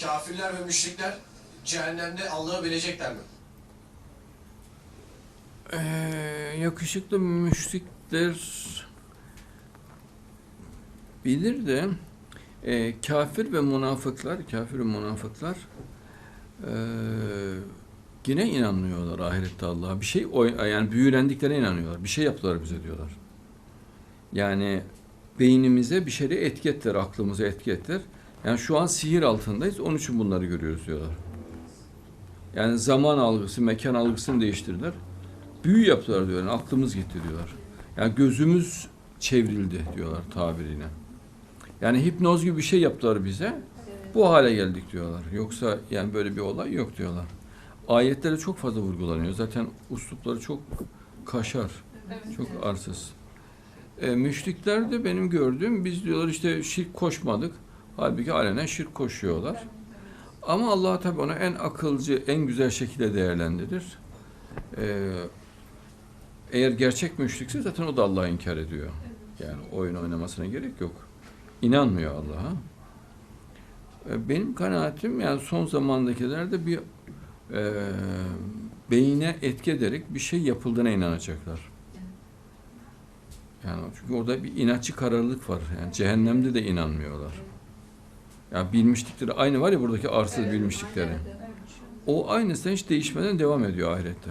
kafirler ve müşrikler cehennemde Allah'ı bilecekler mi? Ee, yakışıklı müşrikler bilir de e, kafir ve münafıklar, kafir ve münafıklar e, yine inanmıyorlar ahirette Allah'a. Bir şey yani büyülendiklerine inanıyorlar. Bir şey yaptılar bize diyorlar. Yani beynimize bir şeyleri etki ettiler, aklımıza etki ettiler. Yani şu an sihir altındayız, onun için bunları görüyoruz diyorlar. Yani zaman algısı, mekan algısını değiştirdiler. Büyü yaptılar diyorlar, yani aklımız gitti diyorlar. Yani gözümüz çevrildi diyorlar tabiriyle. Yani hipnoz gibi bir şey yaptılar bize. Bu hale geldik diyorlar. Yoksa yani böyle bir olay yok diyorlar. Ayetlere çok fazla vurgulanıyor. Zaten uslupları çok kaşar, çok arsız. E, müşrikler de benim gördüğüm biz diyorlar işte şirk koşmadık. Halbuki alenen şirk koşuyorlar. Ama Allah tabii ona en akılcı, en güzel şekilde değerlendirir. E, eğer gerçek müşrikse zaten o da Allah'ı inkar ediyor. Yani oyun oynamasına gerek yok. İnanmıyor Allah'a. E, Benim kanaatim yani son zamandakilerde bir e, beyine etki ederek bir şey yapıldığına inanacaklar. Yani çünkü orada bir inatçı kararlılık var. Yani cehennemde de inanmıyorlar. Yani bilmişlikleri aynı var ya buradaki arsız bilmişlikleri. O aynısı hiç değişmeden devam ediyor ahirette.